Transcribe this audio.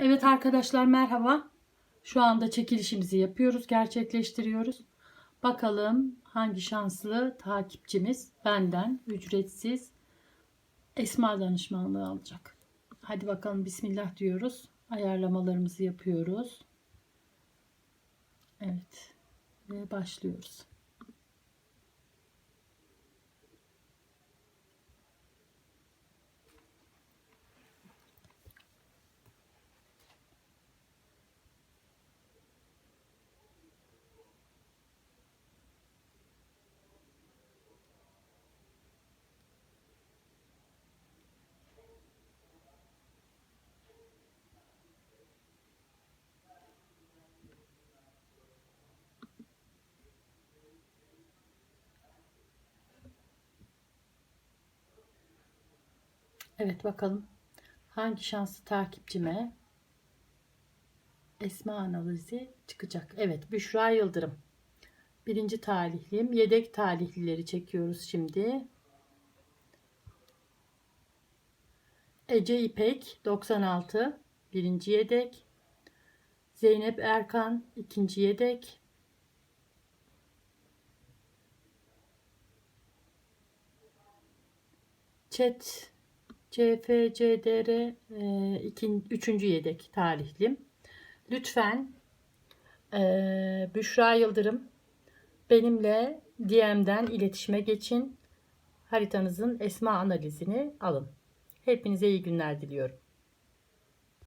Evet arkadaşlar merhaba. Şu anda çekilişimizi yapıyoruz, gerçekleştiriyoruz. Bakalım hangi şanslı takipçimiz benden ücretsiz esma danışmanlığı alacak. Hadi bakalım bismillah diyoruz. Ayarlamalarımızı yapıyoruz. Evet. Ve başlıyoruz. Evet bakalım hangi şanslı takipçime esma analizi çıkacak. Evet Büşra Yıldırım. Birinci talihliyim. Yedek talihlileri çekiyoruz şimdi. Ece İpek 96 birinci yedek. Zeynep Erkan ikinci yedek. Chat CFCDR e, ikin, yedek talihlim. Lütfen e, Büşra Yıldırım benimle DM'den iletişime geçin. Haritanızın esma analizini alın. Hepinize iyi günler diliyorum.